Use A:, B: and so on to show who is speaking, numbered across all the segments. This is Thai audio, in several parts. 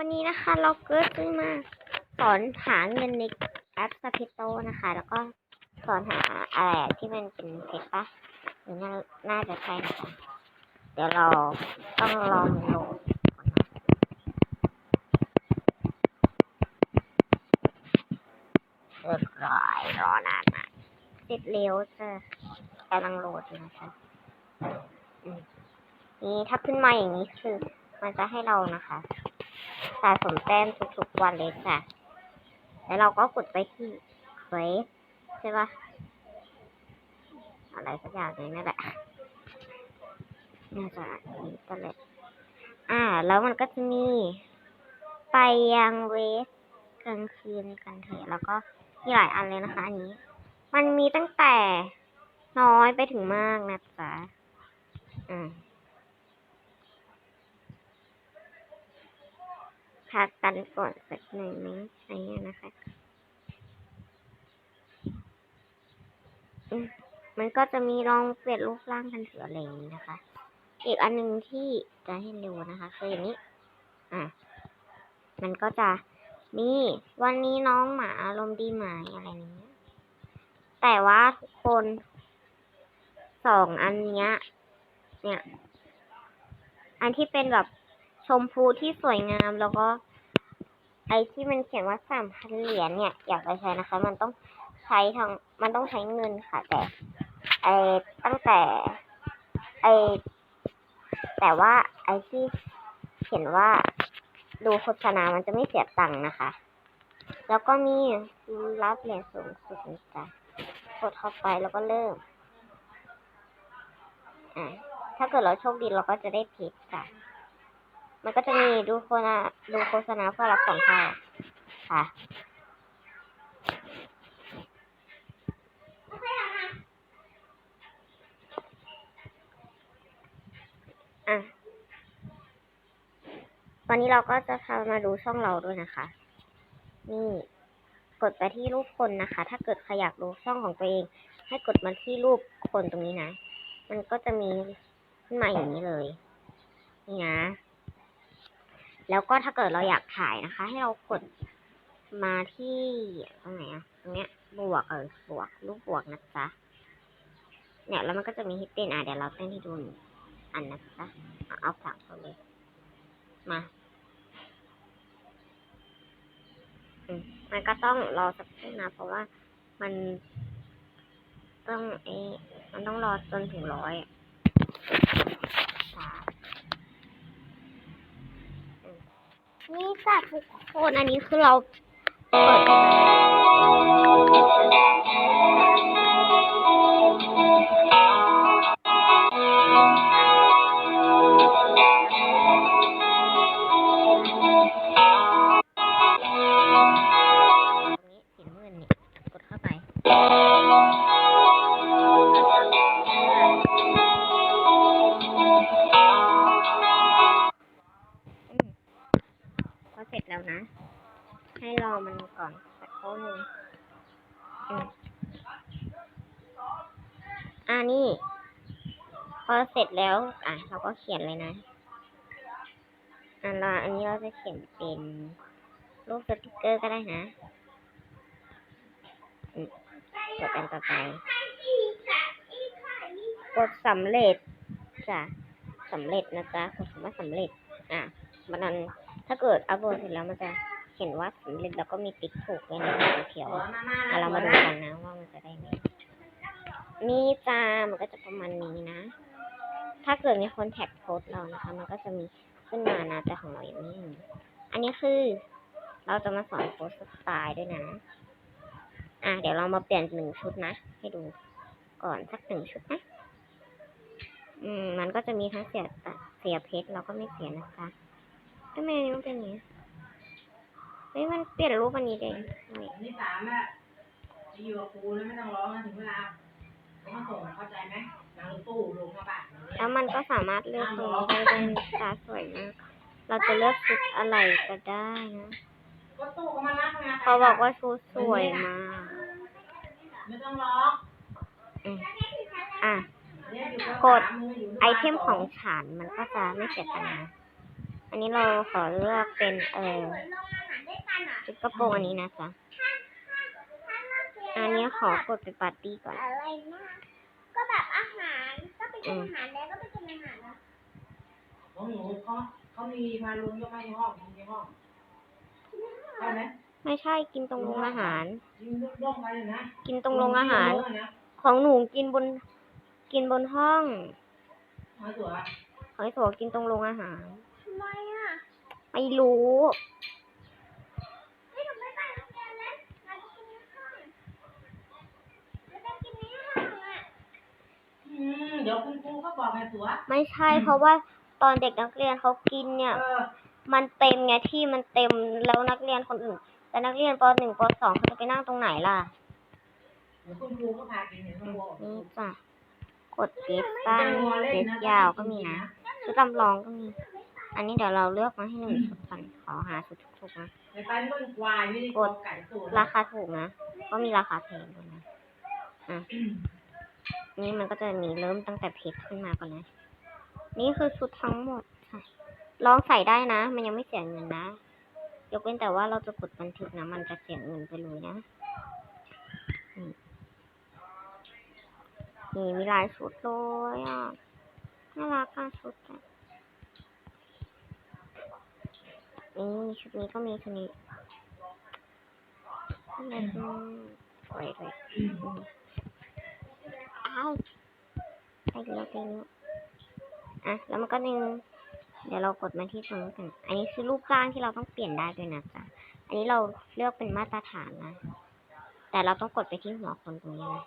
A: วันนี้นะคะเราก็จะมาสอนหาเงินในแอปสพิโตนะคะ แล้วก็สอนหาอะไรที่มันเป็นเพชรปะหรือน่าน่าจะใช่นะคะ เดี๋ยวเราต้องรอมันโหลดเรียบร้อยรอนานมากเสร็จเร็วจะกำลังโหลดอยู่นะคะนี่ถ้าขึ้นมาอย่างนี้คือ มันจะให้เรานะคะ สะสมแต้มทุกๆวันเลยจ้ะแล้วเราก็กดไปที่เควสใช่ปะอะไรสักอย่างหนึงนั่นแหละน่าจะนี้ก็เลยอ่า แล้วมันก็จะมี ไปยังเวสกลางคืนกันเถอะแล้วก็มีหลายอันเลยนะคะอันนี้ มันมีตั้งแต่น้อยไปถึงมากนะจ๊ะอืม พักกันก่อนสักหนึ่งนึงอะไรเงี้ยนะคะ มันก็จะมีลองเปลี่ยนรูปร่างกันเถอะอะไรอย่างนี้นะคะ อีกอันหนึ่งที่จะให้ดูนะคะคืออย่างนี้ อะ มันก็จะมีวันนี้น้องหมาอารมณ์ดีไหมอะไรอย่างนี้ แต่ว่าทุกคนสองอันเนี้ย เนี่ย อันที่เป็นแบบ ชมพูที่สวยงามแล้วก็ ไอที่มันเขียนว่าสามพันเหรียญเนี่ย อยากจะใช้นะคะ มันต้องใช้ทางมันต้องใช้เงินค่ะ แต่ ไอตั้งแต่ ไอแต่ว่าไอที่เขียนว่าดูโฆษณามันจะไม่เสียตังค์นะคะ แล้วก็มีรับเหรียญสูงสุดนะจ๊ะกดเข้าไปแล้วก็เริ่ม อะถ้าเกิดเราโชคดีเราก็จะได้เพชรค่ะ มันก็จะมีดูโฆษณาดูโฆษณาเพื่อรับสองเท่าค่ะอะตอนนี้เราก็จะพามาดูช่องเราด้วยนะคะ นี่ กดไปที่รูปคนนะคะ ถ้าเกิดใครอยากดูช่องของตัวเอง ให้กดมาที่รูปคนตรงนี้นะ มันก็จะมีขึ้นมาอย่างนี้เลย นี่นะ แล้วก็ถ้าเกิดเราอยากถ่ายนะคะ ให้เรากดมาที่ตรงไหนอะตรงเนี้ย บวกเออบวกรูปบวกนะจ๊ะเนี่ยแล้วมันก็จะมีฮิตเต้นอะเดี๋ยวเราเต้นให้ดูอันนะจ๊ะเอาเอาสามคนเลย มาอืมมันก็ต้องรอสักครู่นะเพราะว่ามันต้องเอมันต้องรอจนถึงร้อยอะ นี่จ้ะทุกคนอันนี้คือเราเปิด พอเสร็จแล้วนะ ให้รอมันก่อนสักครู่หนึ่งอืมอ่านี่ พอเสร็จแล้ว อะ เราก็เขียนเลยนะ อันละอันนี้เราจะเขียนเป็นรูปสติกเกอร์ก็ได้นะกดอันต่อไป กดสำเร็จจ้ะสำเร็จนะจ๊ะกดคำว่าสำเร็จ อะมันนั้น ถ้าเกิดอัพโหลดเสร็จแล้วมันจะเห็นว่าสำเร็จแล้วก็มีติ๊กถูกด้วยนะสีเขียวเรามาดูกันนะว่ามันจะได้ไหมนี่จ้ามันก็จะประมาณนี้นะ ถ้าเกิดมีคนแท็กโพสต์เรานะคะ มันก็จะมีขึ้นมานะแต่ของเราอย่างนี้ อันนี้คือเราจะมาสอนโพสสไตล์ด้วยนะ อะเดี๋ยวเรามาเปลี่ยนหนึ่งชุดนะ ให้ดูก่อนสักหนึ่งชุดนะ อืม มันก็จะมีทั้งเสียตัดเสียเพชรเราก็ไม่เสียนะคะ ทำไมอันนี้มันเป็นอย่างนี้เฮ้ยมันเปลี่ยนรูปอันนี้เองนี่
B: อันที่สามอะจะอยู่กับครูแล้วไม่ต้องร้องนะถึงเวลาเขามาส่งเข้าใจไหมนั่งตู้ลงมาบ้านอย่างเงี้ย
A: แล้วมันก็สามารถเลือกตรงนี้ได้ด้วยตาสวยมากเราจะเลือกชุดอะไรก็ได้นะ
B: ก็ตู้เขามารับงาน
A: เขาบอกว่าชุดสวยมาก
B: ไม่ต้องร้อง
A: อืมอะ
B: เนี่ยอยู่บ
A: กด
B: สามมืออยู่
A: ไอเทมของฉันมันก็จะไม่เสียตังค์นะ อันนี้เราขอเลือกเป็นเออ
C: เหมือนโรงอาหารด้วยกันอะ
A: ชุดกระโปรงอันนี้นะจ๊ะอันนี้ขอกดไปปาร์ตี้ก่อน
C: อะไรนะก็แบบอาหาร ก็ไปกินอาหารแล้วก็ไปกินอาหารนะ
B: ของหนูเขาเขามีพาลุงยกให้ในห้องในห้องใช่ไหม
A: ไม่ใช่กินตรงโรงอาหาร
B: ยิงย่องไปเลยนะ
A: กินตรงโรงอาหาร
B: ลงนะ
A: ของหนูกินบน กินบนห้อง
B: มาตัว
A: ของไอ้ตัวกินตรงโรงอาหาร
C: ทำ ไมอะ
A: ไม่รู้
C: ไม่ทำไม่ไปโรงเรียนแล้วเราจะกินในห้องเราจะกินในห้องอะ
B: อืมเดี๋ยวคุณครูก็บอกไงตัว
A: ไม่ใช่เพราะว่าตอนเด็กนักเรียนเขากินเนี่ย
B: เออ
A: มันเต็มไงที่มันเต็มแล้วนักเรียนคนอื่น แต่นักเรียนปหนึ่งปสองเขาจะไปนั่งตรงไหนล่ะ
B: เดี๋ยวคุณครูก็พากินเห็นคุณครูบอก
A: นี่จ้ะกดเดสสั้นเดสยาวก็มีนะชุดลำลองก็มี อันนี้เดี๋ยวเราเลือกมาให้หนึ่งชุดก่อนขอหาชุดถูกๆนะ
B: ไปไปมันควายไม่ได้กดไก่สูตร
A: ราคาถูกนะ ก็มีราคาแพงด้วยนะอะนี่มันก็จะมีเริ่มตั้งแต่เพชรขึ้นมาก่อนนะ นี่คือชุดทั้งหมดค่ะ ลองใส่ได้นะ มันยังไม่เสียเงินนะ ยกเว้นแต่ว่าเราจะกดบันทึกนะ มันจะเสียเงินไปเลยนะอืมนี่มีหลายชุดเลยอะ น่ารักอะชุดอะ นี่ชุดนี้ก็มีชุดนี้นี่อืมสวยด้วยอ้าวไปเลี้ยวไปเลี้ยวอะ แล้วมันก็นึงเดี๋ยวเรากดมาที่ตรงนี้กัน อันนี้คือรูปร่างที่เราต้องเปลี่ยนได้ด้วยนะจ๊ะ อันนี้เราเลือกเป็นมาตรฐานนะ แต่เราต้องกดไปที่หัวคนตรงนี้นะ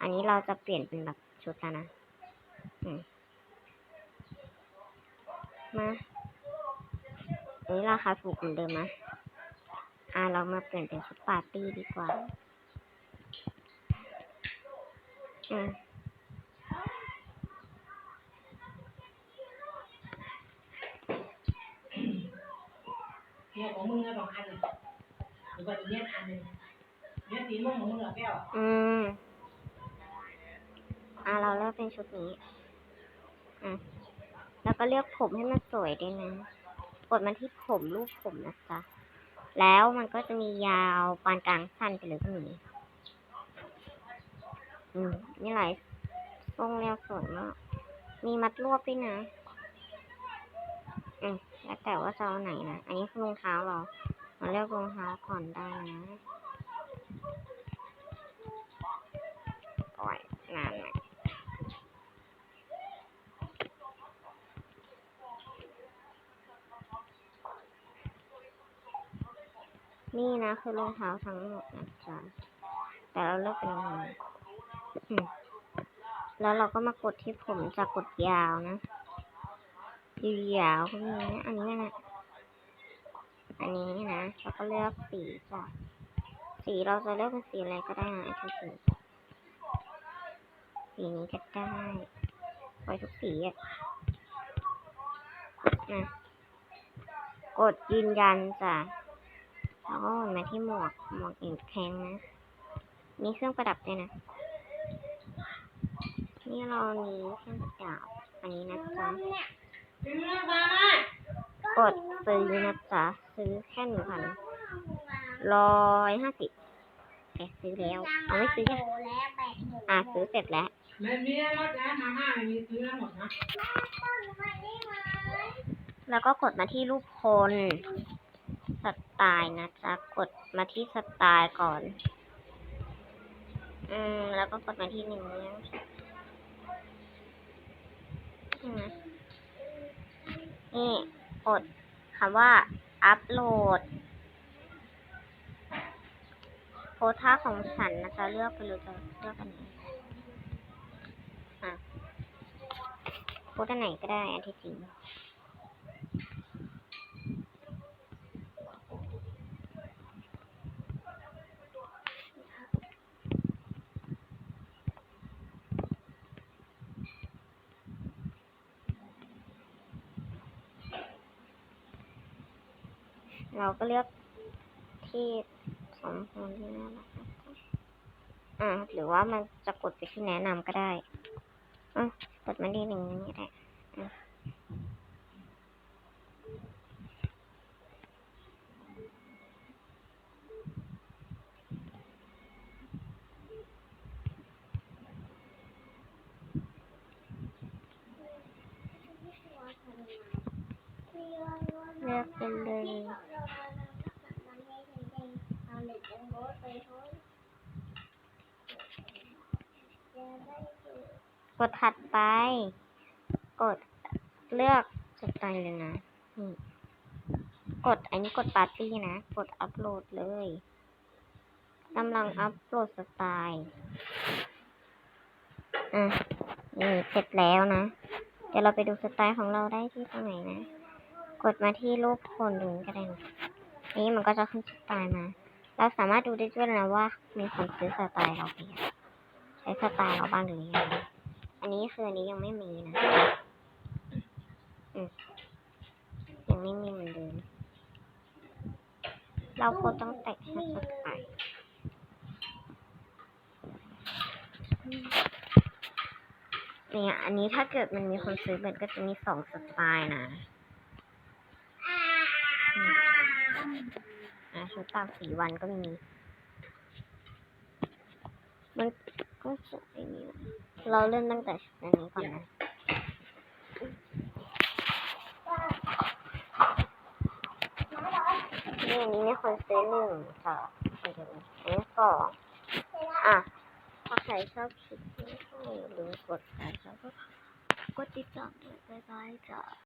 A: อันนี้เราจะเปลี่ยนเป็นแบบชุดแล้วนะ อืม มา อันนี้ราคาถูกเหมือนเดิมนะ อ่าเรามาเปลี่ยนเป็นชุดปาร์ตี้ดีกว่า อืม
B: เนี่ยของมึงอะสองอันหรือว่าเนี่ยอันนึงเนี่ยสีม่วงของมึงเหรอแก้ว
A: อืม อ่าเราเลือกเป็นชุดนี้ อะ แล้วก็เลือกผมให้มันสวยด้วยนะ กดมาที่ผมรูปผมนะจ๊ะแล้วมันก็จะมียาวปานกลางสั้นไปเลยก็มีอืมนี่หลายทรงแนวสวยมาก มีมัดรวบด้วยนะ อืมแล้วแต่ว่าจะเอาไหนนะ อันนี้คือรองเท้าเรา มาเลือกรองเท้าก่อนได้นะโอ้ยนานหน่อย นี่นะคือรองเท้าทั้งหมดนะจ๊ะแต่เราเลือกเป็นรองเท้าอืมแล้วเราก็มากดที่ผมจากดยาวนะยาวๆก็มีนะอันนี้นะอันนี้นะแล้วก็เลือกสีจ้ะสีเราจะเลือกเป็นสีอะไรก็ได้นะทุกสีสีนี้ก็ได้ปล่อยทุกสีอะนะกดยืนยันจ้ะ แล้วก็หมุนมาที่หมวก หมวกอีกแข็งนะ มีเครื่องประดับด้วยนะ นี่เรามีเครื่องประดับอันนี้นะจ๊ะกดซื้อนะจ๊ะ ซื้อแค่หนึ่งพันร้อยห้าสิบแกซื้อแล้ว เอาไม่ซื้อ
C: โต
A: อะ
C: แล้วแบกหม
A: อะซื้อเสร็จแล้ว
B: ไม่มีรถนะมาม่ามีซื้อแล้วหมดนะ
A: แล้วก็กดมาที่รูปคน สไตล์นะจ๊ะ กดมาที่สไตล์ก่อน อืม แล้วก็กดมาที่หนึ่งนี้นี่กดคำว่า อัปโหลด โพท่าของฉันนะจ๊ะ เลือกไปเลยจะเลือกอันไหนอะโพสอันไหนก็ได้อันที่จริง เราก็เลือกที่สมควรที่น่ารักอ่าหรือว่ามันจะกดไปที่แนะนำก็ได้อะกดมาดีหนึ่งนี้แหละ
C: เลือกไปเลย ก
A: ดถัดไป กดเลือกสไตล์เลยนะนี่กดอันนี้กดปาร์ตี้นะ กดอัปโหลดเลยกำลังอัปโหลดสไตล์อะนี่เสร็จแล้วนะ เดี๋ยวเราไปดูสไตล์ของเราได้ที่ตรงไหนนะ กดมาที่รูปคนดูก็ได้นะนี่มันก็จะขึ้นสไตล์มา เราสามารถดูได้ด้วยนะว่า มีคนซื้อสไตล์เราไปยังใช้สไตล์เราบ้างหรือยัง อันนี้คืออันนี้ยังไม่มีนะอืมยังไม่มีเหมือนเดิม เราก็ต้องแตะแฮชแท็กเนี่ย อันนี้ถ้าเกิดมันมีคนซื้อมันก็จะมีสองสไตล์นะอะชุดตามสีวันก็มี มันก็จะไอ้นี่ เราเริ่มตั้งแต่อันนี้ก่อนนะนี่อันนี้มีคนซื้อหนึ่งสองอันนี้สองอะถ้าใครชอบคลิปนี้ก็อย่าลืมกดไลค์แล้วก็กดติดตามด้วยบ๊ายบายจ้า